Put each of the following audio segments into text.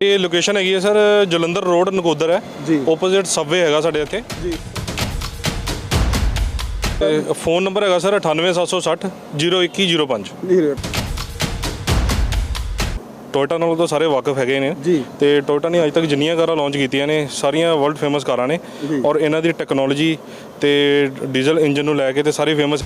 ਇਹ ਲੋਕੇਸ਼ਨ ਹੈਗੀ ਹੈ ਸਰ ਜਲੰਧਰ ਰੋਡ ਨਕੋਦਰ ਹੈ। ਜੀ। ਆਪੋਜ਼ਿਟ ਸਬਵੇ ਹੈਗਾ ਸਾਡੇ ਇੱਥੇ। ਜੀ। ਤੇ ਫੋਨ ਨੰਬਰ ਹੈਗਾ ਸਰ 98760 02105 ਨਹੀਂ ਰੇਟ ਟੋਇਟਾ ਨਾਲ ਤਾਂ ਸਾਰੇ ਵਾਕਿਫ ਹੈਗੇ ਨੇ। ਜੀ। ਤੇ ਟੋਇਟਾ ਨੇ ਅੱਜ ਤੱਕ ਜਿੰਨੀਆਂ ਕਾਰਾਂ ਲਾਂਚ ਕੀਤੀਆਂ ਨੇ ਸਾਰੀਆਂ ਵਰਲਡ ਫੇਮਸ ਕਾਰਾਂ ਨੇ। ਔਰ ਇਹਨਾਂ ਦੀ ਟੈਕਨੋਲੋਜੀ ਤੇ ਡੀਜ਼ਲ ਇੰਜਨ ਨੂੰ ਲੈ ਕੇ ਤੇ ਸਾਰੇ ਫੇਮਸ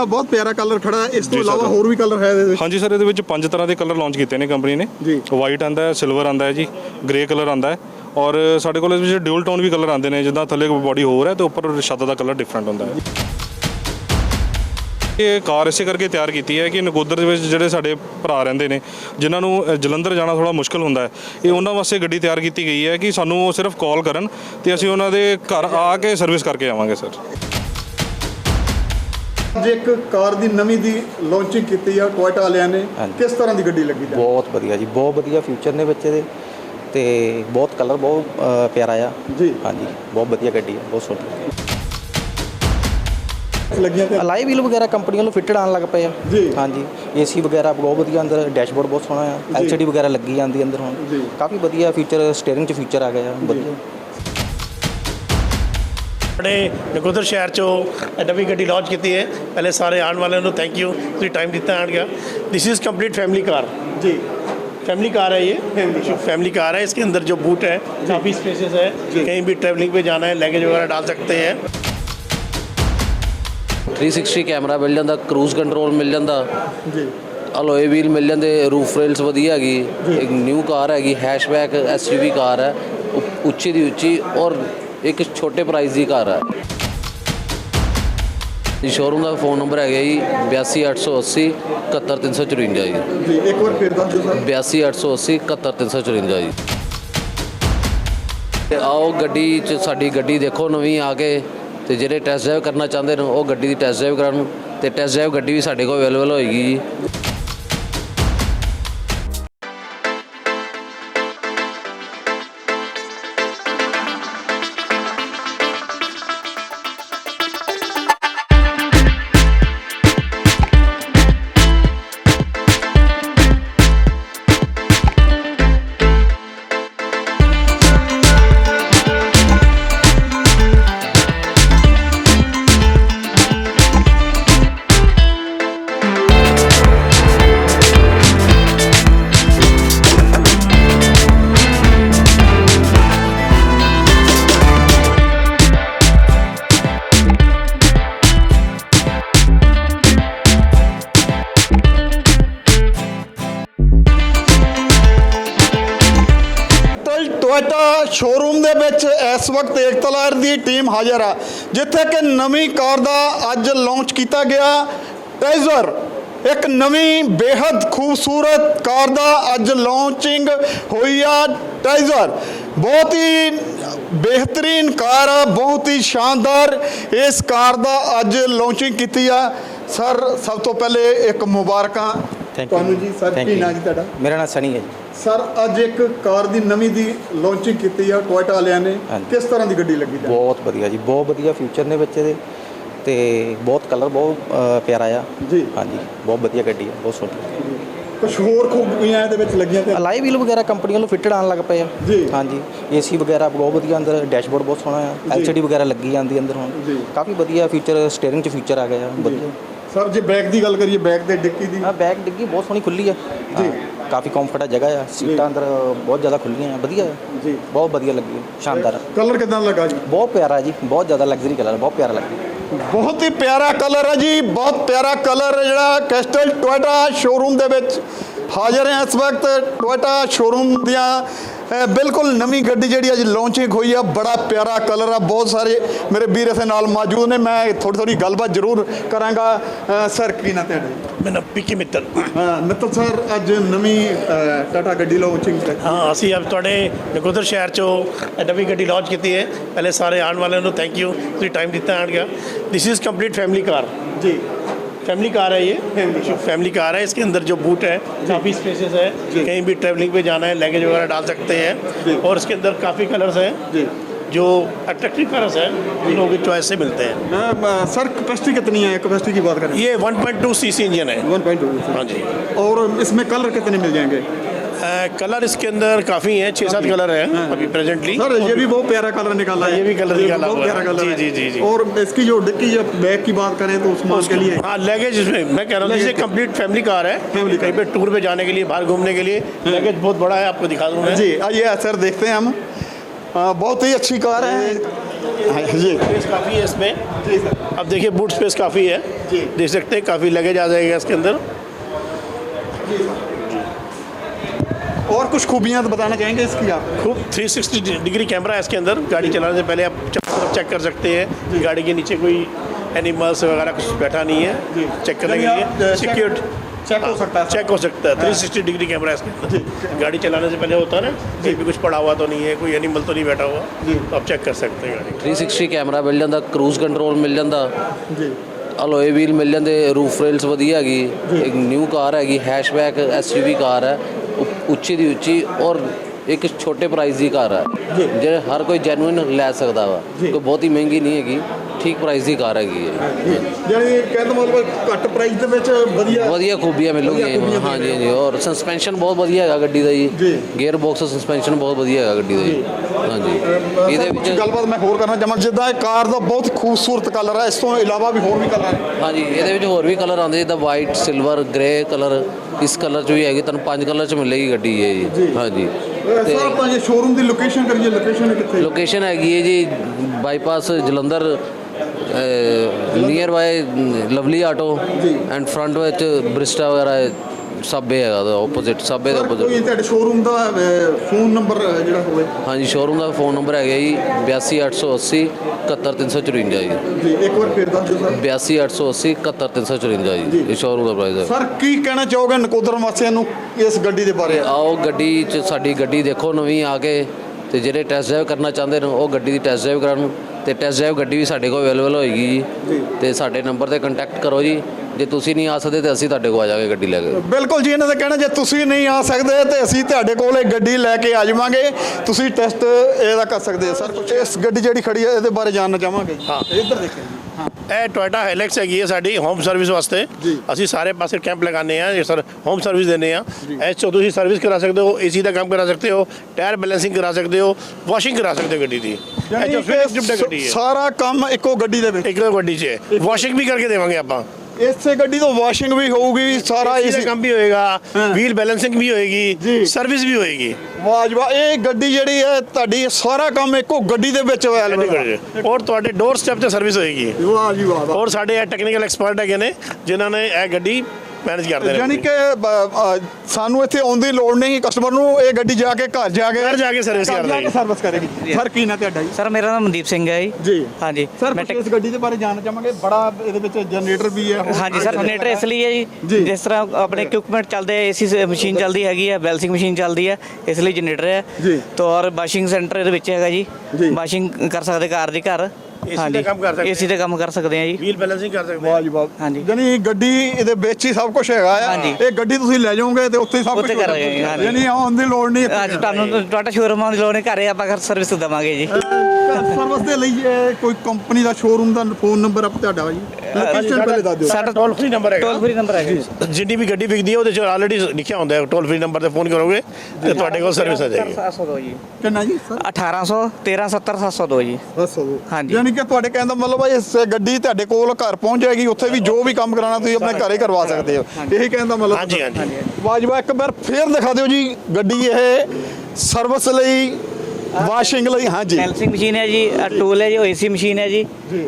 ਆ ਬਹੁਤ ਪਿਆਰਾ ਕਲਰ ਖੜਾ ਹੈ। ਇਸ ਤੋਂ। ਇਲਾਵਾ ਹੋਰ ਵੀ ਕਲਰ ਹੈ ਇਹਦੇ ਵਿੱਚ। ਹਾਂਜੀ ਸਰ ਇਹਦੇ ਵਿੱਚ ਪੰਜ ਤਰ੍ਹਾਂ ਦੇ ਕਲਰ ਲਾਂਚ ਕੀਤੇ ਨੇ ਕੰਪਨੀ ਨੇ। ਜੀ। ਵਾਈਟ ਆਂਦਾ ਹੈ ਸਿਲਵਰ ਆਂਦਾ ਹੈ ਜੀ ਗ੍ਰੇ ਕਲਰ ਆਂਦਾ ਹੈ। ਔਰ ਸਾਡੇ ਕੋਲ ਇਸ ਵਿੱਚ ਡਿਊਲ ਟੋਨ ਵੀ ਕਲਰ ਆਂਦੇ ਨੇ ਜਿੱਦਾਂ ਥੱਲੇ ਬਾਡੀ ਹੋਰ ਹੈ ਤੇ ਉੱਪਰ ਛੱਤ ਦਾ ਕਲਰ ਡਿਫਰੈਂਟ ਹੁੰਦਾ ਹੈ। ਇਹ ਕਾਰ ਇਸੇ ਕਰਕੇ ਤਿਆਰ ਕੀਤੀ ਹੈ ਕਿ ਨਕੋਦਰ ਦੇ ਵਿੱਚ ਜਿਹੜੇ ਸਾਡੇ ਭਰਾ ਰਹਿੰਦੇ ਨੇ ਜਿਨ੍ਹਾਂ ਨੂੰ ਜਲੰਧਰ ਜਾਣਾ ਥੋੜਾ ਮੁਸ਼ਕਲ ਹੁੰਦਾ ਹੈ ਇਹ ਉਹਨਾਂ ਵਾਸਤੇ ਗੱਡੀ ਤਿਆਰ ਕੀਤੀ ਗਈ ਹੈ ਕਿ ਸਾਨੂੰ ਸਿਰਫ ਕਾਲ ਕਰਨ ਤੇ ਅਸੀਂ ਉਹਨਾਂ ਦੇ ਘਰ ਆ ਕੇ ਸਰਵਿਸ ਕਰਕੇ ਆਵਾਂਗੇ ਸਰ ਅੱਜ ਇੱਕ ਕਾਰ ਦੀ ਨਵੀਂ ਦੀ ਲਾਂਚਿੰਗ ਕੀਤੀ ਆ ਟੋਇਟਾ ਵਾਲਿਆਂ ਨੇ ਹਾਂਜੀ। ਕਿਸ ਤਰ੍ਹਾਂ ਦੀ ਗੱਡੀ ਲੱਗੀ ਤੁਹਾਨੂੰ? ਬਹੁਤ ਵਧੀਆ ਜੀ ਬਹੁਤ ਵਧੀਆ ਫਿਊਚਰ ਨੇ ਬੱਚੇ ਦੇ ਤੇ ਬਹੁਤ ਕਲਰ ਬਹੁਤ ਅ, ਪਿਆਰਾ ਆ। ਜੀ। ਹਾਂਜੀ ਬਹੁਤ ਵਧੀਆ ਗੱਡੀ ਹੈ ਬਹੁਤ ਸੋਹਣੀ। ਲੱਗੀਆਂ ਤੇ? ਅਲਾਈ ਵੀਲ ਵਗੈਰਾ ਕੰਪਨੀ ਵੱਲੋਂ ਫਿੱਟਡ ਆਉਣ ਲੱਗ ਪਏ ਆ। ਜੀ। ਹਾਂਜੀ ਏਸੀ ਵਗੈਰਾ ਬਹੁਤ ਵਧੀਆ ਅੰਦਰ ਡੈਸ਼ਬੋਰਡ ਬਹੁਤ ਸੋਹਣਾ ਆ। ਐਲਸੀਡੀ ਵਗੈਰਾ ਲੱਗੀ ਜਾਂਦੀ ਅੰਦਰ ਹੁਣ। ਜੀ। ਕਾਫੀ ਵਧੀਆ ਫੀਚਰ ਸਟੀਅਰਿੰਗ 'ਚ ਫੀਚਰ ਆ ਗਏ ਆ ਵਧੀਆ। ਆਪਣੇ ਨਕੋਦਰ ਸ਼ਹਿਰ ਚੋਂ ਇਹ ਨਵੀਂ ਗੱਡੀ ਲਾਂਚ ਕੀਤੀ ਹੈ ਪਹਿਲੇ ਸਾਰੇ ਆਉਣ ਵਾਲਿਆਂ ਨੂੰ ਥੈਂਕ ਯੂ ਤੁਸੀਂ ਟਾਈਮ ਦਿੱਤਾ ਆਣ ਗਿਆ this is complete family car ਜੀ फैमिली कार है ये फैमिली कार है इसके अंदर जो बूट है काफ़ी स्पेसेस है कहीं भी ट्रैवलिंग पे जाना है लगेज वगैरह डाल सकते हैं 360 ਕੈਮਰਾ ਮਿਲ ਜਾਂਦਾ ਕਰੂਜ਼ ਕੰਟਰੋਲ ਮਿਲ ਜਾਂਦਾ ਜੀ ਅਲੋਏ ਵੀਲ ਮਿਲ ਜਾਂਦੇ ਰੂਫ ਰੇਲਸ ਵਧੀਆ ਹੈਗੀ ਇੱਕ ਨਿਊ ਕਾਰ ਹੈਗੀ ਹੈਸ਼ਬੈਕ ਐਸਯੂਵੀ ਕਾਰ ਹੈ ਉ- ਉੱਚੀ ਦੀ ਉੱਚੀ ਔਰ ਇੱਕ ਛੋਟੇ ਪ੍ਰਾਈਸ ਦੀ ਕਾਰ ਹੈ ਜੀ ਸ਼ੋਰੂਮ ਦਾ ਫੋਨ ਨੰਬਰ ਹੈਗਾ ਜੀ 82880 71354 ਜੀ। ਜੀ ਇੱਕ ਵਾਰ ਫਿਰ ਦੱਸ ਦਿਓ ਸਰ। 82880 71354 ਜੀ। ਤੇ ਆਓ ਗੱਡੀ ਚ ਸਾਡੀ ਗੱਡੀ ਦੇਖੋ ਨਵੀਂ ਆ ਕੇ ਤੇ ਜਿਹੜੇ ਟੈਸਟ ਡਰਾਈਵ ਕਰਨਾ ਚਾਹੁੰਦੇ ਨੇ ਉਹ ਗੱਡੀ ਦੀ ਟੈਸਟ ਡਰਾਈਵ ਕਰਨ ਤੇ ਟੈਸਟ ਡਰਾਈਵ ਗੱਡੀ ਵੀ ਸਾਡੇ ਕੋਲ ਅਵੇਲੇਬਲ ਹੋਏਗੀ ਜੀ। ਸ਼ੋਰੂਮ ਦੇ ਵਿੱਚ ਇਸ ਵਕਤ ਏਕਤਲਾਰ ਦੀ ਟੀਮ ਹਾਜ਼ਰ ਆ ਜਿੱਥੇ ਕਿ ਨਵੀਂ ਕਾਰ ਦਾ ਅੱਜ ਲਾਂਚ ਕੀਤਾ ਗਿਆ। ਟੈਜ਼ਰ ਇੱਕ ਨਵੀਂ ਬੇहद ਖੂਬਸੂਰਤ ਕਾਰ ਦਾ ਅੱਜ ਲਾਂਚਿੰਗ ਹੋਈ ਆ। ਟੈਜ਼ਰ ਬਹੁਤ ਹੀ ਬਿਹਤਰੀਨ ਕਾਰ ਆ ਬਹੁਤ ਹੀ ਸ਼ਾਨਦਾਰ ਇਸ ਕਾਰ ਦਾ ਅੱਜ ਲਾਂਚਿੰਗ ਕੀਤੀ ਆ। ਸਰ ਸਭ ਤੋਂ ਪਹਿਲੇ ਇੱਕ ਮੁਬਾਰਕਾਂ. ਤੁਹਾਨੂੰ ਜੀ ਸਰ ਕੀ you. ਨਾਂ ਜੀ ਤੁਹਾਡਾ? ਮੇਰਾ ਨਾਮ ਸਨੀ ਹੈ ਜੀ। ਸਰ ਅੱਜ ਇੱਕ ਕਾਰ ਦੀ ਨਵੀਂ ਦੀ ਲਾਂਚਿੰਗ ਕੀਤੀ ਆ ਟੋਇਟਾ ਵਾਲਿਆਂ ਨੇ। ਹਾਂਜੀ। ਕਿਸ ਤਰ੍ਹਾਂ ਦੀ ਗੱਡੀ ਲੱਗੀ ਤੁਹਾਨੂੰ? ਬਹੁਤ ਵਧੀਆ ਜੀ ਬਹੁਤ ਵਧੀਆ ਫਿਊਚਰ ਨੇ ਬੱਚੇ ਦੇ। ਤੇ ਬਹੁਤ ਕਲਰ ਬਹੁਤ ਅ, ਪਿਆਰਾ ਆ। ਜੀ। ਹਾਂਜੀ ਬਹੁਤ ਵਧੀਆ ਗੱਡੀ ਹੈ ਬਹੁਤ ਸੋਹਣੀ। ਕੁਝ ਹੋਰ ਖੂਬੀਆਂ ਇਹਦੇ ਵਿੱਚ ਲੱਗੀਆਂ ਤੇ? ਅਲਾਈ ਵੀਲ ਵਗੈਰਾ ਕੰਪਨੀ ਵੱਲੋਂ ਫਿੱਟਡ ਆਉਣ ਲੱਗ ਪਏ ਆ। ਜੀ। ਹਾਂਜੀ ਏਸੀ ਵਗੈਰਾ ਬਹੁਤ ਵਧੀਆ ਅੰਦਰ ਡੈਸ਼ਬੋਰਡ ਬਹੁਤ ਸੋਹਣਾ ਆ। ਐਲਸੀਡੀ ਵਗੈਰਾ ਲੱਗੀ ਜਾਂਦੀ ਅੰਦਰ ਹੁਣ। ਜੀ। ਕਾਫੀ ਵਧੀਆ ਫੀਚਰ ਸਟੀਅਰਿੰਗ 'ਚ ਫੀਚਰ ਆ ਗਏ ਆ ਵਧੀਆ। ਸਰ ਜੇ ਬੈਕ ਦੀ ਗੱਲ ਕਰੀਏ ਬੈਕ ਦੇ ਡਿੱਕੀ ਦੀ? ਆ ਬੈਕ ਡਿੱਗੀ ਬਹੁਤ ਸੋਹਣੀ ਖੁੱਲੀ ਆ। ਜੀ। ਹਾਂ, ਕਾਫੀ ਕੰਫਰਟ ਆ ਜਗ੍ਹਾ ਆ ਸੀਟਾਂ ਅੰਦਰ ਬਹੁਤ ਜ਼ਿਆਦਾ ਖੁੱਲੀਆਂ ਆ ਵਧੀਆ ਜੀ। ਬਹੁਤ ਵਧੀਆ ਲੱਗੀ ਸ਼ਾਨਦਾਰ। ਕਲਰ ਕਿਦਾਂ ਲੱਗਾ ਜੀ? ਬਹੁਤ ਪਿਆਰਾ ਜੀ ਬਹੁਤ ਜ਼ਿਆਦਾ ਲਗਜ਼ਰੀ ਕਲਰ ਬਹੁਤ ਪਿਆਰਾ ਲੱਗਿਆ ਬਹੁਤ ਹੀ ਪਿਆਰਾ ਕਲਰ ਹੈ ਜੀ ਬਹੁਤ ਪਿਆਰਾ ਕਲਰ ਜਿਹੜਾ ਕੈਸਟਲ ਟੋਇਟਾ ਸ਼ੋਰੂਮ ਦੇ ਵਿੱਚ ਹਾਜ਼ਰ ਹੈ। ਇਸ ਵਕਤ ਟੋਇਟਾ ਸ਼ੋਰੂਮ ਦੀਆਂ ਬਿਲਕੁਲ ਨਵੀਂ ਗੱਡੀ ਜਿਹੜੀ ਅੱਜ ਲਾਂਚਿੰਗ ਹੋਈ ਆ ਬੜਾ ਪਿਆਰਾ ਕਲਰ ਆ ਬਹੁਤ ਸਾਰੇ ਮੇਰੇ ਵੀਰ ਇਸੇ ਨਾਲ ਮੌਜੂਦ ਨੇ ਮੈਂ ਥੋੜੀ ਥੋੜੀ ਗੱਲਬਾਤ ਜ਼ਰੂਰ ਕਰਾਂਗਾ। ਸਰ ਕੀ ਨਾ ਤੁਹਾਡੇ? ਮੇਰਾ ਪਿੱਕੀ ਮਿੱਤਲ। ਮਿੱਤਲ ਸਰ ਅੱਜ ਨਵੀਂ ਟਾਟਾ ਗੱਡੀ ਲਾਂਚਿੰਗ ਹਾਂ ਅਸੀਂ ਅੱਜ ਤੁਹਾਡੇ ਨਗੋਦਰ ਸ਼ਹਿਰ ਚੋਂ ਨਵੀਂ ਗੱਡੀ ਲਾਂਚ ਕੀਤੀ ਹੈ। ਪਹਿਲੇ ਸਾਰੇ ਆਉਣ ਵਾਲਿਆਂ ਨੂੰ ਥੈਂਕ ਯੂ ਤੁਸੀਂ ਟਾਈਮ ਦਿੱਤਾ ਆਣ ਗਿਆ this is complete family car ਜੀ। फैमिली कार है ये। फैमिली कार है इसके अंदर जो बूट है काफ़ी स्पेसेस है। कहीं भी ट्रैवलिंग पे जाना है लगेज वगैरह डाल सकते हैं। और इसके अंदर काफ़ी कलर्स हैं जो। अट्रैक्टिव कलर्स हैं लोगों की चॉइस से मिलते हैं। सर कैपेसिटी कितनी है? कैपेसिटी की बात करें। ये 1.2 सीसी इंजन है। 1.2 हाँ जी। और इसमें कलर कितने मिल जाएँगे? कलर इसके अंदर काफ़ी हैं छः सात कलर हैं अभी प्रेजेंटली सर ये भी बहुत प्यारा कलर निकाला है। ये भी कलर निकाला बहुत प्यारा कलर जी, जी, जी। और इसकी जो डिक्की जो बैग की बात करें तो उस्मान के लिए। हाँ लगेज इसमें मैं कह रहा हूँ जैसे कंप्लीट फैमिली कार है। कहीं पे टूर पे जाने के लिए बाहर घूमने के लिए। लगेज बहुत बड़ा है आपको दिखा दूँ मैं। जी आइए सर देखते हैं हम। बहुत ही अच्छी कार है। हाँ, जी। स्पेस काफ़ी है इसमें। अब देखिए बूट स्पेस काफ़ी है। देख सकते हैं काफ़ी लगेज आ जाएगा इसके अंदर। और कुछ खूबियाँ तो बताना चाहेंगे इसकी आप? खूब 360 डिग्री कैमरा है इसके अंदर। गाड़ी चलाने से पहले आप चेक कर सकते हैं। गाड़ी के नीचे कोई एनिमल्स वगैरह कुछ बैठा नहीं है। चेक करने के लिए। हाँ, सिक्योर चेक हो सकता है। चेक हो सकता है। थ्री सिक्सटी डिग्री कैमरा इसके गाड़ी चलाने से पहले होता है ना जी। भी कुछ पड़ा हुआ तो नहीं है कोई एनिमल तो नहीं बैठा हुआ। तो आप चेक कर सकते हैं गाड़ी। थ्री सिक्सटी कैमरा मिल जाता क्रूज कंट्रोल मिल जाता। ਅਲੋਏ ਵੀਲ ਮਿਲ ਜਾਂਦੇ ਰੂਫ ਰੇਲਸ ਵਧੀਆ ਹੈਗੀ ਇੱਕ ਨਿਊ ਕਾਰ ਹੈਗੀ ਹੈਸ਼ਬੈਕ ਐਸਯੂਵੀ ਕਾਰ ਹੈ ਉ- ਉੱਚੀ ਦੀ ਉੱਚੀ ਔਰ ਇੱਕ ਛੋਟੇ ਪ੍ਰਾਈਸ ਦੀ ਕਾਰ ਹੈ। ਜਿਹੜੇ ਹਰ ਕੋਈ ਜੈਨੂਇਨ ਲੈ ਸਕਦਾ ਵਾ। ਕੋਈ ਬਹੁਤੀ ਮਹਿੰਗੀ ਨਹੀਂ ਹੈਗੀ। ਠੀਕ ਪ੍ਰਾਈਸ ਦੀ ਕਾਰ ਹੈਗੀ ਹੈ ਜਾਨੀ ਕਹਿੰਦਾ ਮਤਲਬ ਘੱਟ ਪ੍ਰਾਈਸ ਦੇ ਵਿੱਚ ਵਧੀਆ ਵਧੀਆ ਖੂਬੀਆਂ ਮਿਲੂਗੀਆਂ ਹਾਂਜੀ ਹਾਂਜੀ। ਔਰ ਸਸਪੈਂਸ਼ਨ ਬਹੁਤ ਵਧੀਆ ਹੈਗਾ ਗੱਡੀ ਦਾ ਜੀ। ਗੇਅਰ ਬਾਕਸ ਸਸਪੈਂਸ਼ਨ ਬਹੁਤ ਵਧੀਆ ਹੈਗਾ ਗੱਡੀ ਦਾ ਜੀ। ਹਾਂਜੀ। ਇਹਦੇ ਇਹਦੇ ਵਿੱਚ ਗੱਲਬਾਤ ਮੈਂ ਹੋਰ ਕਰਨਾ ਚਾਹਾਂ ਜਿੱਦਾਂ ਇਹ ਕਾਰ ਦਾ ਬਹੁਤ ਖੂਬਸੂਰਤ ਕਲਰ ਹੈ ਇਸ ਤੋਂ ਇਲਾਵਾ ਵੀ ਹੋਰ ਵੀ ਕਲਰ ਹੈ। ਹਾਂਜੀ ਇਹਦੇ ਵਿੱਚ ਹੋਰ ਵੀ ਕਲਰ ਆਉਂਦੇ ਜਿੱਦਾਂ ਵਾਈਟ ਸਿਲਵਰ ਗ੍ਰੇ ਕਲਰ ਇਸ ਕਲਰ 'ਚ ਵੀ ਹੈਗੀ ਤੁਹਾਨੂੰ ਪੰਜ ਕਲਰ 'ਚ ਮਿਲੇਗੀ ਗੱਡੀ ਇਹ ਜੀ। ਹਾਂਜੀ। ਸਰ ਆਪਾਂ ਜੇ ਸ਼ੋਰੂਮ ਦੀ ਲੋਕੇਸ਼ਨ ਕਰੀਏ ਲੋਕੇਸ਼ਨ ਕਿੱਥੇ? ਲੋਕੇਸ਼ਨ ਹੈਗੀ ਹੈ ਜੀ bypass Jalandhar near by Lovely Auto and front ਵਿੱਚ ਬ੍ਰਿਸਟਾ ਵਗੈਰਾ ਸਾਬੇ ਹੈਗਾ ਦਾ ਆਪੋਜ਼ਿਟ ਸਾਬੇ ਦੇ ਆਪੋਜ਼ਿਟ ਕੋਈ ਤੁਹਾਡੇ ਸ਼ੋਰੂਮ ਦਾ ਫੋਨ ਨੰਬਰ ਜਿਹੜਾ ਹੋਵੇ? ਹਾਂਜੀ ਸ਼ੋਰੂਮ ਦਾ ਫੋਨ ਨੰਬਰ ਹੈਗਾ ਜੀ 82880 71354 ਜੀ। ਜੀ ਇੱਕ ਵਾਰ ਫਿਰ ਦੱਸ ਦਿਓ ਸਰ 82880 71354 ਜੀ ਇਹ ਸ਼ੋਰੂਮ ਦਾ ਪ੍ਰਾਈਸ ਹੈ। ਸਰ ਕੀ ਕਹਿਣਾ ਚਾਹੋਗੇ ਨਕੋਦਰ ਵਾਸੀਆਂ ਨੂੰ ਇਸ ਗੱਡੀ ਦੇ ਬਾਰੇ? ਆਓ ਗੱਡੀ 'ਚ ਸਾਡੀ ਗੱਡੀ ਦੇਖੋ ਨਵੀਂ ਆ ਕੇ। ਤੇ ਜਿਹੜੇ ਟੈਸਟ ਡਰਾਈਵ ਕਰਨਾ ਚਾਹੁੰਦੇ ਨੇ ਉਹ ਗੱਡੀ ਦੀ ਟੈਸਟ ਡਰਾਈਵ ਕਰਨ ਤੇ ਟੈਸਟ ਡਰਾਈਵ ਗੱਡੀ ਵੀ ਸਾਡੇ ਕੋਲ ਅਵੇਲੇਬਲ ਹੋਏਗੀ ਜੀ। ਤੇ ਸਾਡੇ ਨੰਬਰ ਤੇ ਕੰਟੈਕਟ ਕਰੋ ਜੀ। ਜੇ ਤੁਸੀਂ ਨਹੀਂ ਆ ਸਕਦੇ ਤੇ ਅਸੀਂ ਤੁਹਾਡੇ ਕੋਲ ਆ ਜਾਵਾਂਗੇ ਗੱਡੀ ਲੈ ਕੇ। ਬਿਲਕੁਲ ਜੀ ਇਹਨਾਂ ਦਾ ਕਹਿਣਾ ਜੇ ਤੁਸੀਂ ਨਹੀਂ ਆ ਸਕਦੇ ਤੇ ਅਸੀਂ ਤੁਹਾਡੇ ਕੋਲ ਇਹ ਗੱਡੀ ਲੈ ਕੇ ਆ ਜਾਵਾਂਗੇ। ਤੁਸੀਂ ਟੈਸਟ ਇਹਦਾ ਕਰ ਸਕਦੇ ਹੋ ਸਰ। ਕੁਝ ਇਸ ਗੱਡੀ ਜਿਹੜੀ ਖੜੀ ਹੈ ਇਹਦੇ ਬਾਰੇ ਜਾਣਨਾ ਚਾਹਾਂਗੇ ਹਾਂ। ਇੱਧਰ ਹਾਂ ਇਹ ਟੋਇਟਾ ਹੈਲੈਕਸ ਹੈਗੀ ਹੈ ਸਾਡੀ ਹੋਮ ਸਰਵਿਸ ਵਾਸਤੇ। ਅਸੀਂ ਸਾਰੇ ਪਾਸੇ ਕੈਂਪ ਲਗਾਉਂਦੇ ਆ ਇਹ ਸਰ ਹੋਮ ਸਰਵਿਸ ਦਿੰਦੇ ਆ ਇਸ 'ਚੋਂ ਤੁਸੀਂ ਸਰਵਿਸ ਕਰਾ ਸਕਦੇ ਹੋ ਏਸੀ ਦਾ ਕੰਮ ਕਰਾ ਸਕਦੇ ਹੋ ਟਾਇਰ ਬੈਲੈਂਸਿੰਗ ਕਰਾ ਸਕਦੇ ਹੋ ਵਾਸ਼ਿੰਗ ਕਰਾ ਸਕਦੇ ਹੋ ਗੱਡੀ ਦੀ। ਇਹ ਜੋ ਗੱਡੀ ਹੈ। ਸਾਰਾ ਕੰਮ ਇੱਕੋ ਗੱਡੀ ਦੇ ਵਿੱਚ। ਇੱਕ ਗੱਡੀ 'ਚ ਵਾਸ਼ਿੰਗ ਵੀ ਕਰਕੇ ਦੇਵਾਂਗੇ ਆਪਾਂ। ਇਸੇ ਗੱਡੀ ਤੋਂ ਵਾਸ਼ਿੰਗ ਵੀ ਹੋਊਗੀ ਸਾਰਾ AC ਦਾ ਇਸ ਕੰਮ ਵੀ ਹੋਏਗਾ। ਵੀਲ ਬੈਲੈਂਸਿੰਗ ਵੀ। ਹੋਏਗੀ ਸਰਵਿਸ ਵੀ ਹੋਏਗੀ ਵਾਜਵਾ ਇਹ ਗੱਡੀ ਜਿਹੜੀ ਹੈ ਤੁਹਾਡੀ ਸਾਰਾ ਕੰਮ ਇੱਕੋ ਗੱਡੀ ਦੇ ਵਿੱਚ ਅਵੇਲੇਬਲ ਹੈ ਔਰ ਤੁਹਾਡੇ ਡੋਰ ਸਟੈਪ ਤੇ ਸਰਵਿਸ ਹੋਏਗੀ ਵਾਹ ਜੀ ਵਾਹ। ਔਰ ਸਾਡੇ ਇਹ ਟੈਕਨੀਕਲ ਐਕਸਪਰਟ ਹੈਗੇ ਨੇ ਜਿਨ੍ਹਾਂ ਨੇ ਇਹ ਗੱਡੀ ਮੈਨੇਜ ਕਰਦੇ ਨੇ ਯਾਨੀ ਕਿ ਬ- ਅ, ਸਾਨੂੰ ਇੱਥੇ ਆਉਣ ਦੀ ਲੋੜ ਨਹੀਂ ਕਸਟਮਰ ਨੂੰ ਇਹ ਗੱਡੀ ਜਾ ਕੇ ਘਰ ਜਾ ਕੇ ਘਰ ਜਾ ਕੇ service ਕਰ ਦੇਗੀ। ਸਰਵਿਸ ਕਰੇਗੀ ਸਰ ਕੀ ਨਾ ਤੁਹਾਡਾ ਜੀ? ਸਰ ਮੇਰਾ ਨਾਮ ਮਨਦੀਪ ਸਿੰਘ ਹੈ ਜੀ। ਜੀ। ਹਾਂਜੀ। ਸਰ ਮੈਂ ਟੈਕ- ਇਸ ਗੱਡੀ ਦੇ ਬਾਰੇ ਜਾਣਨਾ ਚਾਹਾਂਗੇ। ਬੜਾ ਇਹਦੇ ਵਿੱਚ ਜਨਰੇਟਰ ਵੀ ਹੈ। ਹਾਂਜੀ ਸਰ ਜਨਰੇਟਰ ਇਸ ਲਈ ਹੈ ਜੀ। ਜੀ। ਜਿਸ ਤਰ੍ਹਾਂ ਆਪਣੇ ਇਕਵਿਪਮੈਂਟ ਚੱਲਦੇ ਆ ਏਸੀ ਮਸ਼ੀਨ ਚੱਲਦੀ ਹੈਗੀ ਹੈ ਬੈਲਸਿੰਗ ਮਸ਼ੀਨ ਚੱਲਦੀ ਹੈ ਇਸ ਲਈ ਜਨਰੇਟਰ ਹੈ। ਜੀ। ਤੋਂ ਔਰ ਵਾਸ਼ਿੰਗ ਸੈਂਟਰ ਇਹਦੇ ਵਿੱਚ ਹੈਗਾ ਜੀ। ਜੀ। ਵਾਸ਼ਿੰਗ ਕਰ ਸਕਦੇ ਕਾਰ ਦੀ ਘਰ। ਦਾ ਕੰਮ ਕਰ ਸਕਦੇ ਏਸੀ ਦਾ ਕੰਮ ਕਰ ਸਕਦੇ ਆ ਜੀ। ਵੀਲ ਬੈਲੈਂਸਿੰਗ ਕਰ ਸਕਦੇ ਵਾਹ ਜੀ ਵਾਹ। ਹਾਂਜੀ। ਯਾਨੀ ਗੱਡੀ ਇਹਦੇ ਵਿੱਚ ਹੀ ਸਭ ਕੁਝ ਹੈਗਾ ਆ। ਹਾਂਜੀ। ਇਹ ਗੱਡੀ ਤੁਸੀਂ ਲੈ ਜਾਓਗੇ ਤੇ ਉੱਥੇ ਹੀ ਸਭ ਉੱਥੇ ਕੁਝ ਕਰਾਂਗੇ, ਹਾਂਜੀ। ਯਾਨੀ ਆਉਣ ਦੀ ਲੋੜ ਨਹੀਂ। ਅੱਜ ਤੁਹਾਨੂੰ ਟਾਟਾ ਸ਼ੋਰੂਮਾਂ ਦੀ ਲੋੜ ਨਹੀਂ। ਘਰੇ ਆਪਾਂ ਸਰਵਿਸ ਦੇਵਾਂਗੇ ਜੀ। ਸਰਵਿਸ ਦੇ ਲਈ ਇਹ ਕੋਈ ਕੰਪਨੀ ਦਾ ਸ਼ੋਰੂਮ ਦਾ ਫੋਨ ਨੰਬਰ ਆਪ ਤੁਹਾਡਾ ਜੀ ਲੋਕੇਸ਼ਨ ਪਹਿਲੇ ਦੱਸ ਦਿਓ। ਸਾਡਾ ਟੋਲ ਫ੍ਰੀ ਨੰਬਰ ਹੈਗਾ। ਟੋਲ ਫ੍ਰੀ ਨੰਬਰ ਹੈਗਾ ਜੀ। ਜਿੰਨੀ ਵੀ ਗੱਡੀ ਵਿਕਦੀ ਹੈ ਉਹਦੇ 'ਚ ਆਲਰੇਡੀ ਲਿਖਿਆ ਹੁੰਦਾ ਹੈ ਟੋਲ ਫ੍ਰੀ ਨੰਬਰ ਤੇ ਫੋਨ ਕਰੋਗੇ ਤੇ ਤੁਹਾਡੇ ਕੋਲ ਸਰਵਿਸ ਆ ਜਾਏਗੀ। 702 ਜੀ। ਕਿੰਨਾ ਜੀ? ਸਰ? 1800 1370 702 ਜੀ। ਦੱਸੋ ਹਾਂਜੀ। ਯਾਨੀ ਕਿ ਤੁਹਾਡੇ ਕਹਿਣ ਦਾ ਮਤਲਬ ਹੈ ਇਸ ਗੱਡੀ ਤੁਹਾਡੇ ਕੋਲ ਘਰ ਪਹੁੰਚ ਜਾਏਗੀ ਉੱਥੇ ਵੀ ਜੋ ਵੀ ਕੰਮ ਕਰਾਉਣਾ ਤੁਸੀਂ ਆਪਣੇ ਘਰੇ ਕਰਵਾ ਸਕਦੇ ਹੋ। ਇਹੀ ਕਹਿਣ ਦਾ ਮਤਲਬ ਹਾਂਜੀ ਹਾਂਜੀ। ਵਾਜਵਾ ਇੱਕ ਵਾਰ ਫੇਰ ਦਿਖਾ ਦਿਓ ਜੀ ਗੱਡੀ ਇਹ ਸਰਵਿਸ ਲਈ ਵਾਸ਼ਿੰਗ ਲਈ ਹਾਂਜੀ ਬੈਲਸਿੰਗ ਮਸ਼ੀਨ ਹੈ ਜੀ ਟੂਲ ਹੈ ਜੀ ਏਸੀ ਮਸ਼ੀਨ ਹੈ ਜੀ।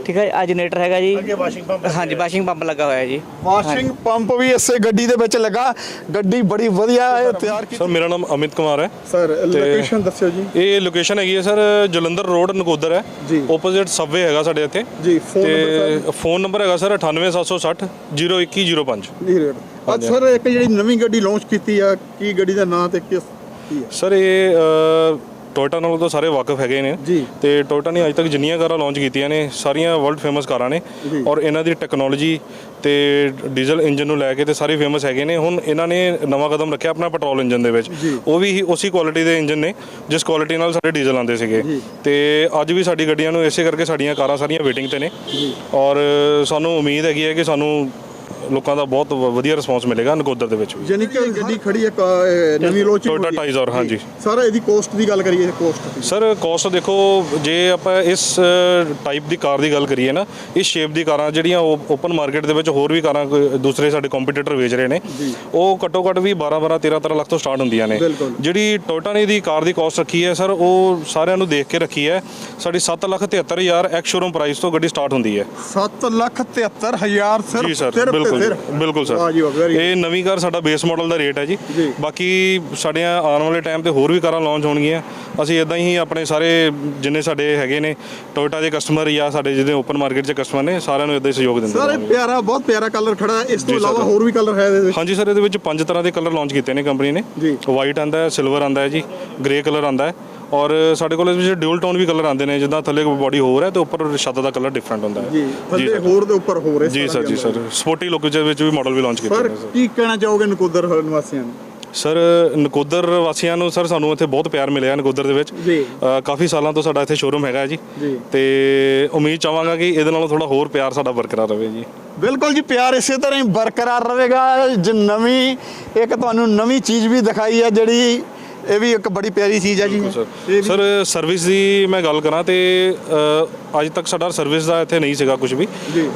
ਠੀਕ ਹੈ ਆ ਜਨਰੇਟਰ ਹੈਗਾ ਜੀ। ਅੱਗੇ ਵਾਸ਼ਿੰਗ ਪੰਪ ਹਾਂਜੀ ਵਾਸ਼ਿੰਗ ਪੰਪ ਲੱਗਾ ਹੋਇਆ ਹੈ ਜੀ। ਵਾਸ਼ਿੰਗ ਪੰਪ ਵੀ ਇਸੇ ਗੱਡੀ ਦੇ ਵਿੱਚ ਲੱਗਾ। ਗੱਡੀ ਬੜੀ ਵਧੀਆ ਹੈ ਤਿਆਰ ਕੀਤੀ। ਸਰ ਮੇਰਾ ਨਾਮ ਅਮਿਤ ਕੁਮਾਰ ਹੈ। ਸਰ ਲੋਕੇਸ਼ਨ ਦੱਸਿਓ ਜੀ। ਇਹ ਲੋਕੇਸ਼ਨ ਹੈਗੀ ਹੈ ਸਰ ਜਲੰਧਰ ਰੋਡ ਨਕੋਦਰ ਹੈ। ਜੀ। ਆਪੋਜ਼ਿਟ ਸਬਵੇ ਹੈਗਾ ਸਾਡੇ ਇੱਥੇ। ਜੀ, ਤੇ number ਫੋਨ ਨੰਬਰ ਹੈਗਾ ਸਰ 98760 02105 ਨਹੀਂ ਰੇਟ ਅੱਜ ਸਰ ਇੱਕ ਜਿਹੜੀ ਨਵੀਂ ਗੱਡੀ ਲਾਂਚ ਕੀਤੀ ਆ ਕੀ ਗੱਡੀ ਦਾ ਨਾਂ ਤੇ ਕਿਸ ਕੀ ਹੈ? ਸਰ ਇਹ ਟੋਇਟਾ ਨਾਲ ਤਾਂ ਸਾਰੇ ਵਾਕਿਫ ਹੈਗੇ ਨੇ। ਜੀ। ਤੇ ਟੋਇਟਾ ਨੇ ਅੱਜ ਤੱਕ ਜਿੰਨੀਆਂ ਕਾਰਾਂ ਲਾਂਚ ਕੀਤੀਆਂ ਨੇ ਸਾਰੀਆਂ ਵਰਲਡ ਫੇਮਸ ਕਾਰਾਂ ਨੇ। ਔਰ ਇਹਨਾਂ ਦੀ ਟੈਕਨੋਲੋਜੀ ਤੇ ਡੀਜ਼ਲ ਇੰਜਨ ਨੂੰ ਲੈ ਕੇ ਤੇ ਸਾਰੇ ਫੇਮਸ ਹੈਗੇ ਨੇ। ਹੁਣ ਇਹਨਾਂ ਨੇ ਨਵਾਂ ਕਦਮ ਰੱਖਿਆ ਆਪਣਾ ਪੈਟਰੋਲ ਇੰਜਨ ਦੇ ਵਿੱਚ। ਉਹ ਵੀ ਉਸੇ ਕੁਆਲਿਟੀ ਦੇ ਇੰਜਨ ਨੇ ਜਿਸ ਕੁਆਲਿਟੀ ਨਾਲ ਸਾਡੇ ਡੀਜ਼ਲ ਆਉਂਦੇ ਸੀਗੇ। ਤੇ ਅੱਜ ਵੀ ਸਾਡੀ ਗੱਡੀਆਂ ਨੂੰ ਇਸੇ ਕਰਕੇ ਸਾਡੀਆਂ ਕਾਰਾਂ ਸਾਰੀਆਂ ਵੇਟਿੰਗ ਤੇ ਨੇ। ਔਰ ਸਾਨੂੰ ਉਮੀਦ ਹੈਗੀ ਹੈ ਕਿ ਸਾਨੂੰ ਲੋਕਾਂ ਦਾ ਬਹੁਤ ਵ- ਵਧੀਆ ਰਿਸਪੌਂਸ ਮਿਲੇਗਾ ਨਕੋਦਰ ਦੇ ਵਿੱਚ ਵੀ। ਯਾਨੀ ਕਿ ਗੱਡੀ ਖੜੀ ਹੈ ਅਹ ਨਵੀਂ ਲੋਚੀ Toyota Tizor, ਹਾਂਜੀ। ਸਰ ਇਹਦੀ ਕੋਸਟ ਦੀ ਗੱਲ ਕਰੀਏ ਕੋਸਟ ਸਰ ਕੋਸਟ ਦੇਖੋ ਜੇ ਆਪਾਂ ਇਸ ਟਾਈਪ ਦੀ ਕਾਰ ਦੀ ਗੱਲ ਕਰੀਏ ਨਾ ਇਸ ਸ਼ੇਪ ਦੀ ਕਾਰਾਂ ਜਿਹੜੀਆਂ ਓਪਨ ਮਾਰਕੀਟ ਦੇ ਵਿੱਚ ਹੋਰ ਵੀ ਕਾਰਾਂ ਕੋਈ ਦੂਸਰੇ ਸਾਡੇ ਕੰਪੀਟੀਟਰ ਵੇਚ ਰਹੇ ਨੇ ਉਹ ਘੱਟੋ ਘੱਟ ਵੀ 12 12 13 13 ਲੱਖ ਤੋਂ ਸਟਾਰਟ ਹੁੰਦੀਆਂ ਨੇ। ਬਿਲਕੁਲ। ਜਿਹੜੀ ਟੋਇਟਾ ਨੇ ਦੀ ਕਾਰ ਦੀ ਕਾਸਟ ਰੱਖੀ ਹੈ ਸਰ ਉਹ ਸਾਰਿਆਂ ਨੂੰ ਦੇਖ ਕੇ ਰੱਖੀ ਹੈ। ਸਾਡੀ 7 ਲੱਖ 73 ਹਜ਼ਾਰ ਐਕਸ ਸ਼ੋਰੂਮ ਪ੍ਰਾਈਸ ਤੋਂ ਗੱਡੀ ਸਟਾਰਟ ਹੁੰਦੀ ਹੈ। 7 ਲੱਖ 73 ਹਜ਼ਾਰ ਸਿਰਫ ਜੀ ਸਰ ਸਿਰਫ ਤੇ ਬਿਲਕੁਲ। ਬਿਲਕੁਲ ਸਰ ਇਹ ਨਵੀਂ ਕਾਰ ਸਾਡਾ ਬੇਸ ਮਾਡਲ ਦਾ ਰੇਟ ਹੈ ਜੀ। ਬਾਕੀ ਸਾਡੀਆਂ ਆਉਣ ਵਾਲੇ ਟਾਈਮ ਤੇ ਹੋਰ ਵੀ ਕਾਰਾਂ ਲਾਂਚ ਹੋਣਗੀਆਂ ਅਸੀਂ ਇਦਾਂ ਹੀ ਆਪਣੇ ਸਾਰੇ ਜਿੰਨੇ ਸਾਡੇ ਹੈਗੇ ਨੇ ਟੋਇਟਾ ਦੇ ਕਸਟਮਰ ਜਾਂ ਸਾਡੇ ਜਿਹਦੇ ਓਪਨ ਮਾਰਕੀਟ 'ਚ ਕਸਟਮਰ ਨੇ ਸਾਰਿਆਂ ਨੂੰ ਇਦਾਂ ਹੀ ਸਹਿਯੋਗ ਦਿੰਦੇ ਸਰ। ਪਿਆਰਾ ਬਹੁਤ ਪਿਆਰਾ ਕਲਰ ਖੜਾ ਇਸ ਤੋਂ। ਇਲਾਵਾ ਹੋਰ ਵੀ ਕਲਰ ਹੈ ਇਹਦੇ ਵਿੱਚ ਹਾਂਜੀ ਸਰ ਇਹਦੇ ਵਿੱਚ ਪੰਜ ਤਰ੍ਹਾਂ ਦੇ ਕਲਰ ਲਾਂਚ ਕੀਤੇ ਨੇ ਕੰਪਨੀ ਨੇ ਜੀ। ਵਾਈਟ ਆਂਦਾ ਹੈ ਸਿਲਵਰ ਆਂਦਾ ਹੈ ਜੀ ਗ੍ਰੇ ਕਲਰ ਆਂਦਾ ਹੈ ਔਰ ਸਾਡੇ ਕੋਲ ਇਸ ਵਿੱਚ ਡਿਊਲ ਟੋਨ ਵੀ ਕਲਰ ਆਂਦੇ ਨੇ ਜਿੱਦਾਂ ਥੱਲੇ ਬੋਡੀ ਹੋਰ ਹੈ ਤੇ ਉੱਪਰ ਛੱਤ ਦਾ ਕਲਰ ਡਿਫਰੈਂਟ ਹੁੰਦਾ ਹੈ। ਜੀ ਥੱਲੇ। ਹੋਰ ਦੇ ਉੱਪਰ ਹੋਰ ਹੈ ਜੀ ਸਰ ਜੀ ਸਰ। ਸਪੋਰਟੀ ਲੁੱਕ ਵਿੱਚ ਵੀ ਮਾਡਲ ਵੀ ਲਾਂਚ ਕੀਤੇ ਸਰ ਨੇ ਸਰ। ਕੀ ਕਹਿਣਾ ਚਾਹੋਗੇ ਨਕੋਦਰ ਨਿਵਾਸੀਆਂ ਨੂੰ? ਸਰ ਨਕੋਦਰ ਵਾਸੀਆਂ ਨੂੰ ਸਰ ਸਾਨੂੰ ਇੱਥੇ ਬਹੁਤ ਪਿਆਰ ਮਿਲਿਆ ਨਕੋਦਰ ਦੇ ਵਿੱਚ। ਕਾਫੀ ਸਾਲਾਂ ਤੋਂ ਸਾਡਾ ਇੱਥੇ ਸ਼ੋਰੂਮ ਹੈਗਾ ਜੀ। ਜੀ। ਤੇ ਉਮੀਦ ਚਾਹਾਂਗਾ ਕਿ ਇਹਦੇ ਨਾਲੋਂ ਥੋੜਾ ਹੋਰ ਪਿਆਰ ਸਾਡਾ ਬਰਕਰਾਰ ਰਹੇ ਜੀ। ਬਿਲਕੁਲ ਜੀ ਪਿਆਰ ਇਸੇ ਤਰ੍ਹਾਂ ਹੀ ਬਰਕਰਾਰ ਰਹੇਗਾ। ਜੋ ਨਵੀਂ ਇੱਕ ਤੁਹਾਨੂੰ ਨਵੀਂ ਚੀਜ਼ ਵੀ ਦਿਖਾਈ ਹੈ ਜਿਹੜੀ ਇਹ ਵੀ ਇੱਕ ਬੜੀ ਪਿਆਰੀ ਚੀਜ਼ ਹੈ ਜੀ। ਸਰ। ਸਰਵਿਸ ਦੀ ਮੈਂ ਗੱਲ ਕਰਾਂ ਤੇ ਅ, ਅੱਜ ਤੱਕ ਸਾਡਾ ਸਰਵਿਸ ਦਾ ਇੱਥੇ ਨਹੀਂ ਸੀਗਾ ਕੁਝ ਵੀ।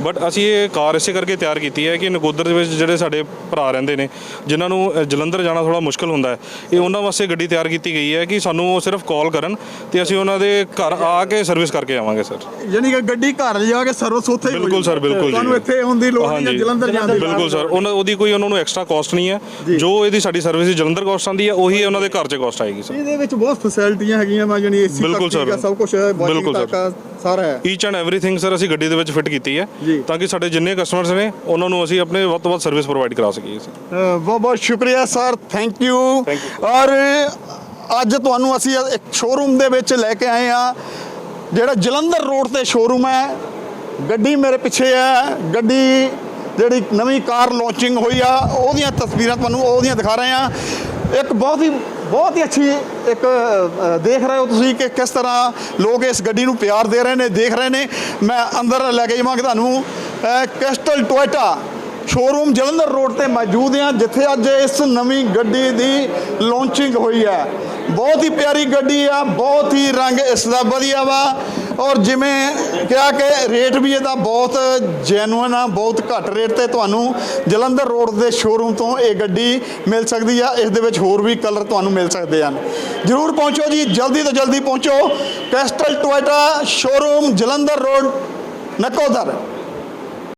ਬਟ ਅਸੀਂ ਇਹ ਕਾਰ ਇਸੇ ਕਰਕੇ ਤਿਆਰ ਕੀਤੀ ਹੈ ਕਿ ਨਗੋਦਰ ਦੇ ਵਿੱਚ ਜਿਹੜੇ ਸਾਡੇ ਭਰਾ ਰਹਿੰਦੇ ਨੇ ਜਿਨ੍ਹਾਂ ਨੂੰ ਅ, ਜਲੰਧਰ ਜਾਣਾ ਥੋੜਾ ਮੁਸ਼ਕਲ ਹੁੰਦਾ ਹੈ ਇਹ ਉਹਨਾਂ ਵਾਸਤੇ ਗੱਡੀ ਤਿਆਰ ਕੀਤੀ ਗਈ ਹੈ ਕਿ ਸਾਨੂੰ ਉਹ ਸਿਰਫ ਕਾਲ ਕਰਨ ਤੇ ਅਸੀਂ ਉਹਨਾਂ ਦੇ ਘਰ ਆ ਕੇ ਸਰਵਿਸ ਕਰਕੇ ਆਵਾਂਗੇ ਸਰ। ਯਾਨੀ ਕਿ ਗੱਡੀ ਘਰ ਜਾ ਕੇ ਸਰਵਿਸ ਉੱਥੇ ਹੀ ਬਿਲਕੁਲ ਸਰ। ਬਿਲਕੁਲ ਜੀ। ਤੁਹਾਨੂੰ ਇੱਥੇ ਦੀ ਲੋੜ ਨਹੀਂ ਹੈ। ਜਲੰਧਰ ਜਾਣ ਦੀ ਬਿਲਕੁਲ ਸਰ। ਉਹਨਾਂ ਉਹਦੀ ਕੋਈ ਉਹਨਾਂ ਨੂੰ ਐਕਸਟਰਾ ਕਾਸਟ ਨਹੀਂ ਹੈ। ਜੋ। ਇਹਦੀ ਸਾਡੀ ਸਰਵਿਸ ਦੀ ਜਲੰਧਰ ਕਾਸਟ ਆਂਦੀ ਹੈ ਉਹੀ ਉਹਨਾਂ ਦੇ ਘਰ 'ਚ ਕਾਸਟ ਆਏਗੀ ਸਰ ਇਹਦੇ ਵਿੱਚ ਬਹੁਤ ਫੈਸਿਲਿਟੀਆਂ ਹੈਗੀਆਂ ਵਾ ਜਾਨੀ ਏਸੀ ਬਿਲਕੁਲ ਸਰ। ਸਭ ਕੁਝ ਹੈ ਬਿਲਕੁਲ ਸਰ। ਤੱਕ ਸਾਰਾ ਹੈ। ਈਚ ਐਂਡ ਐਵਰੀਥਿੰਗ ਸਰ ਅਸੀਂ ਗੱਡੀ ਦੇ ਵਿੱਚ ਫਿੱਟ ਕੀਤੀ ਹੈ। ਜੀ। ਤਾਂ ਕਿ ਸਾਡੇ ਜਿੰਨੇ ਕਸਟਮਰਸ ਨੇ ਉਹਨਾਂ ਨੂੰ ਅਸੀਂ ਆਪਣੇ ਵੱਧ ਤੋਂ ਵੱਧ ਸਰਵਿਸ ਪ੍ਰੋਵਾਈਡ ਕਰਾ ਸਕੀਏ ਸਰ ਬਹੁਤ ਬਹੁਤ ਸ਼ੁਕਰੀਆ ਸਰ ਥੈਂਕ ਯੂ ਔਰ ਅੱਜ ਤੁਹਾਨੂੰ ਅਸੀਂ ਇੱਕ ਸ਼ੋਰੂਮ ਦੇ ਵਿੱਚ ਲੈ ਕੇ ਆਏ ਆ ਜਿਹੜਾ ਜਲੰਧਰ ਰੋਡ ਤੇ ਸ਼ੋਰੂਮ ਹੈ। ਗੱਡੀ ਮੇਰੇ ਪਿੱਛੇ ਹੈ। ਗੱਡੀ ਜਿਹੜੀ ਨਵੀਂ ਕਾਰ ਲਾਂਚਿੰਗ ਹੋਈ ਆ ਉਹਦੀਆਂ ਤਸਵੀਰਾਂ ਤੁਹਾਨੂੰ ਉਹਦੀਆਂ ਦਿਖਾ ਰਹੇ ਆ ਇੱਕ ਬਹੁਤ ਹੀ ਬਹੁਤ ਹੀ ਅੱਛੀ ਇੱਕ ਦੇਖ ਰਹੇ ਹੋ ਤੁਸੀਂ ਕਿ ਕਿਸ ਤਰ੍ਹਾਂ ਲੋਕ ਇਸ ਗੱਡੀ ਨੂੰ ਪਿਆਰ ਦੇ ਰਹੇ ਨੇ, ਦੇਖ ਰਹੇ ਨੇ। ਮੈਂ ਅੰਦਰ ਲੈ ਕੇ ਜਾਵਾਂਗਾ ਤੁਹਾਨੂੰ Castle Toyota showroom Jalandhar road ਤੇ ਮੌਜੂਦ ਹਾਂ, ਜਿੱਥੇ ਅੱਜ ਇਸ ਨਵੀਂ ਗੱਡੀ ਦੀ ਲਾਂਚਿੰਗ ਹੋਈ ਹੈ। ਬਹੁਤ ਹੀ ਪਿਆਰੀ ਗੱਡੀ ਆ, ਬਹੁਤ ਹੀ ਰੰਗ ਇਸ ਦਾ ਵਧੀਆ ਵਾ। ਔਰ ਜਿਵੇਂ ਕਿਹਾ ਕਿ ਰੇਟ ਵੀ ਇਹਦਾ ਬਹੁਤ ਜੈਨੂਇਨ ਆ, ਬਹੁਤ ਘੱਟ ਰੇਟ ਤੇ ਤੁਹਾਨੂੰ ਜਲੰਧਰ ਰੋਡ ਦੇ ਸ਼ੋਰੂਮ ਤੋਂ ਇਹ ਗੱਡੀ ਮਿਲ ਸਕਦੀ ਆ, ਇਸ ਦੇ ਵਿੱਚ ਹੋਰ ਵੀ ਕਲਰ ਤੁਹਾਨੂੰ ਮਿਲ ਸਕਦੇ ਹਨ। ਜਰੂਰ ਪਹੁੰਚੋ ਜੀ, ਜਲਦੀ ਤੋਂ ਜਲਦੀ ਪਹੁੰਚੋ। Castle Toyota showroom Jalandhar road, Nakodar.